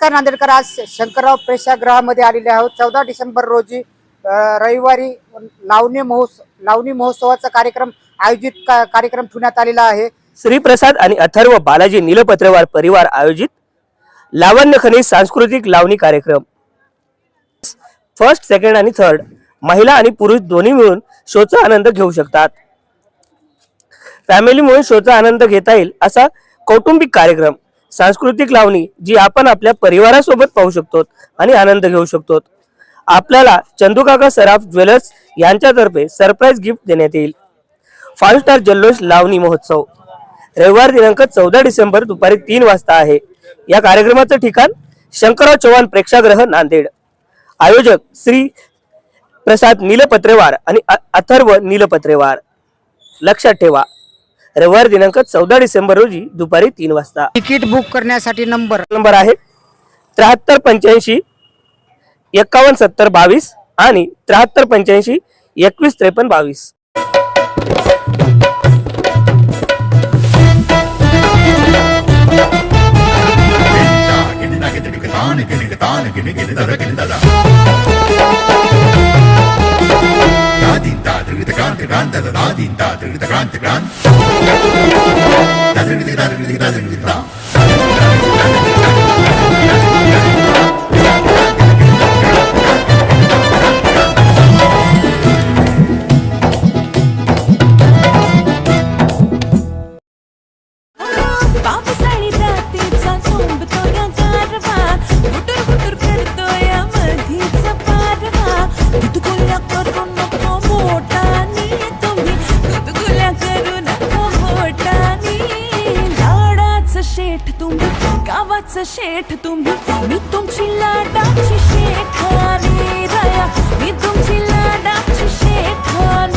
नमस्कार नांदेडकर आज शंकरराव प्रेक्षागृहामध्ये आलेले आहोत. चौदा डिसेंबर रोजी रविवारी लावणी महोत्सव लावणी महोत्सवाचा कार्यक्रम आयोजित का- कार्यक्रम ठेवण्यात आलेला आहे. श्रीप्रसाद आणि अथर्व बालाजी नीलपत्रवार परिवार आयोजित लावण्य खनिज सांस्कृतिक लावणी कार्यक्रम. फर्स्ट सेकंड आणि थर्ड महिला आणि पुरुष दोन्ही मिळून शोचा आनंद घेऊ शकतात. फॅमिली मिळून शोचा आनंद घेता येईल असा कौटुंबिक कार्यक्रम. सांस्कृतिक लावणी जी आपण आपल्या परिवारासोबत पाहू शकतो आणि आनंद घेऊ शकतो. आपल्याला चंदूकाका सराफ ज्वेलर्स यांच्यातर्फे सरप्राईज गिफ्ट देण्यात येईल. फाईव्ह स्टार जल्लोष लावणी महोत्सव. रविवार दिनांक चौदा डिसेंबर दुपारी तीन वाजता आहे. या कार्यक्रमाचं ठिकाण शंकरराव चव्हाण प्रेक्षागृह नांदेड. आयोजक श्री प्रसाद नीलपत्रेवार आणि अ- अथर्व नीलपत्रेवार. लक्षात ठेवा. रविवार दिनांक चौदा डिसेंबर रोजी दुपारी तीन वाजता तिकीट बुक करण्यासाठी नंबर नंबर आहे त्र्याहत्तर पंच्याऐंशी एकावन्न सत्तर बावीस आणि त्र्याहत्तर पंच्याऐंशी एकवीस त्रेपन्न बावीस கிரான் தரதா தீந்தா திருதகான் திரான் गावाचं शेठ तुम्ही मी तुमची लाडाची शेठानी राया मी तुमची लाडाची शेठानी